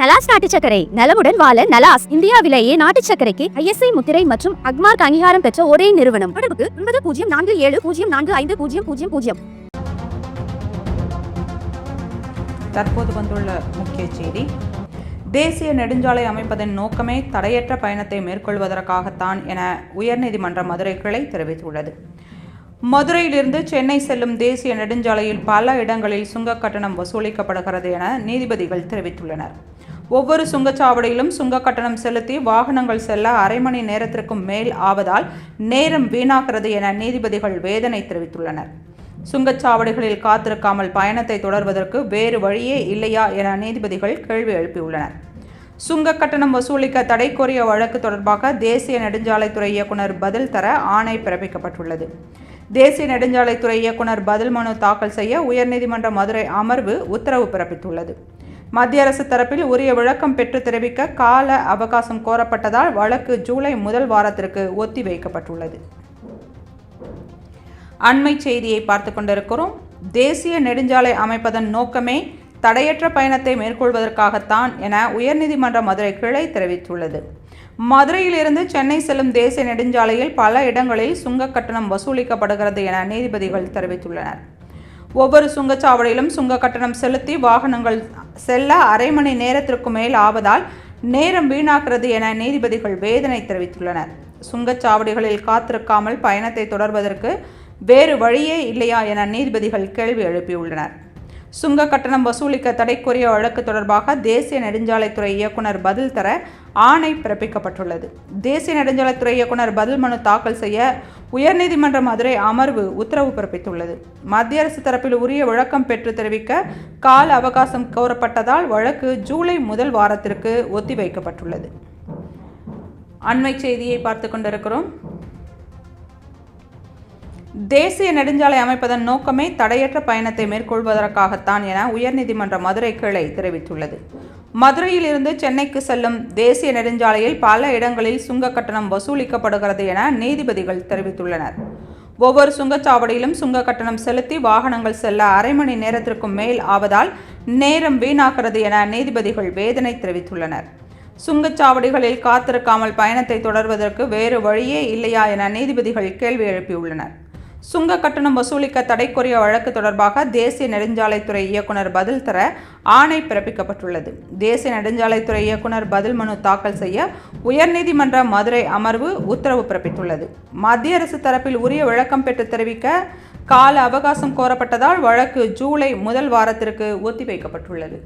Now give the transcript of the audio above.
நலாஸ் நாட்டு சக்கரை நலமுடன் வாழ நலாஸ் இந்தியாவிலேயே நாட்டு சக்கரைக்கு ஐஎஸ்ஐ முத்திரை மற்றும் அக்மார்க் அங்கீகாரம் பெற்ற ஒரே நிறுவனம். தொடர்புக்கு ஒன்பது பூஜ்ஜியம் நான்கு ஏழு பூஜ்ஜியம் நான்கு ஐந்து பூஜ்ஜியம் பூஜ்ஜியம் பூஜ்ஜியம். தற்போது வந்துள்ள முக்கிய செய்தி. தேசிய நெடுஞ்சாலை அமைப்பதன் நோக்கமே தடையற்ற பயணத்தை மேற்கொள்வதற்காகத்தான் என உயர்நீதிமன்ற மதுரை கிளை தெரிவித்துள்ளது. மதுரையிலிருந்து சென்னை செல்லும் தேசிய நெடுஞ்சாலையில் பல இடங்களில் சுங்கக் கட்டணம் வசூலிக்கப்படுகிறது என நீதிபதிகள் தெரிவித்துள்ளனர். ஒவ்வொரு சுங்கச்சாவடியிலும் சுங்க கட்டணம் செலுத்தி வாகனங்கள் செல்ல அரை மணி நேரத்திற்கும் மேல் ஆவதால் நேரம் வீணாகிறது என நீதிபதிகள் வேதனை தெரிவித்துள்ளனர். சுங்கச்சாவடிகளில் காத்திருக்காமல் பயணத்தை தொடர்வதற்கு வேறு வழியே இல்லையா என நீதிபதிகள் கேள்வி எழுப்பியுள்ளனர். சுங்க கட்டணம் வசூலிக்க தடை கோரிய வழக்கு தொடர்பாக தேசிய நெடுஞ்சாலைத்துறை இயக்குனர் பதில் தர ஆணை பிறப்பிக்கப்பட்டுள்ளது. தேசிய நெடுஞ்சாலைத்துறை இயக்குனர் பதில் மனு தாக்கல் செய்ய உயர்நீதிமன்ற மதுரை அமர்வு உத்தரவு பிறப்பித்துள்ளது. மத்திய அரசு தரப்பில் உரிய விளக்கம் பெற்று தெரிவிக்க கால அவகாசம் கோரப்பட்டதால் வழக்கு ஜூலை முதல் வாரத்திற்கு ஒத்திவைக்கப்பட்டுள்ளது அண்மை செய்தியை பார்த்து கொண்டிருக்கிறோம். தேசிய நெடுஞ்சாலை அமைப்பதன் நோக்கமே தடையற்ற பயணத்தை மேற்கொள்வதற்காகத்தான் என உயர்நீதிமன்ற மதுரை கிளை தெரிவித்துள்ளது. மதுரையிலிருந்து சென்னை செல்லும் தேசிய நெடுஞ்சாலையில் பல இடங்களில் சுங்க கட்டணம் வசூலிக்கப்படுகிறது என நீதிபதிகள் தெரிவித்துள்ளனர். ஒவ்வொரு சுங்கச்சாவடியிலும் சுங்க கட்டணம் செலுத்தி வாகனங்கள் செல்ல அரை மணி நேரத்திற்கு மேல் ஆவதால் நேரம் வீணாகிறது என நீதிபதிகள் வேதனை தெரிவித்துள்ளனர். சுங்கச்சாவடிகளில் காத்திருக்காமல் பயணத்தை தொடர்வதற்கு வேறு வழியே இல்லையா என நீதிபதிகள் கேள்வி எழுப்பியுள்ளனர். சுங்க கட்டணம் வசூலிக்க தடை கோரிய வழக்கு தொடர்பாக தேசிய நெடுஞ்சாலைத்துறை இயக்குனர் பதில் தர ஆணை பிறப்பிக்கப்பட்டுள்ளது. தேசிய நெடுஞ்சாலைத்துறை இயக்குனர் பதில் மனு தாக்கல் செய்ய உயர்நீதிமன்ற மதுரை அமர்வு உத்தரவு பிறப்பித்துள்ளது. மத்திய அரசு தரப்பில் உரிய விளக்கம் பெற்று தெரிவிக்க கால அவகாசம் கோரப்பட்டதால் வழக்கு ஜூலை முதல் வாரத்திற்கு ஒத்திவைக்கப்பட்டுள்ளது. அண்மை செய்தியை பார்த்து கொண்டிருக்கிறோம். தேசிய நெடுஞ்சாலை அமைப்பதன் நோக்கமே தடையற்ற பயணத்தை மேற்கொள்வதற்காகத்தான் என உயர்நீதிமன்ற மதுரை கிளை தெரிவித்துள்ளது. மதுரையிலிருந்து சென்னைக்கு செல்லும் தேசிய நெடுஞ்சாலையில் பல இடங்களில் சுங்க கட்டணம் வசூலிக்கப்படுகிறது என நீதிபதிகள் தெரிவித்துள்ளனர். ஒவ்வொரு சுங்கச்சாவடியிலும் சுங்க கட்டணம் செலுத்தி வாகனங்கள் செல்ல அரை மணி நேரத்திற்கும் மேல் ஆவதால் நேரம் வீணாகிறது என நீதிபதிகள் வேதனை தெரிவித்துள்ளனர். சுங்கச்சாவடிகளில் காத்திருக்காமல் பயணத்தை தொடர்வதற்கு வேறு வழியே இல்லையா என நீதிபதிகள் கேள்வி எழுப்பியுள்ளனர். சுங்க கட்டணம் வசூலிக்க தடை கோரிய வழக்கு தொடர்பாக தேசிய நெடுஞ்சாலைத்துறை இயக்குனர் பதில் தர ஆணை பிறப்பிக்கப்பட்டுள்ளது. தேசிய நெடுஞ்சாலைத்துறை இயக்குனர் பதில் மனு தாக்கல் செய்ய உயர்நீதிமன்ற மதுரை அமர்வு உத்தரவு பிறப்பித்துள்ளது. மத்திய அரசு தரப்பில் உரிய விளக்கம் பெற்று தெரிவிக்க கால அவகாசம் கோரப்பட்டதால் வழக்கு ஜூலை முதல் வாரத்திற்கு ஒத்திவைக்கப்பட்டுள்ளது.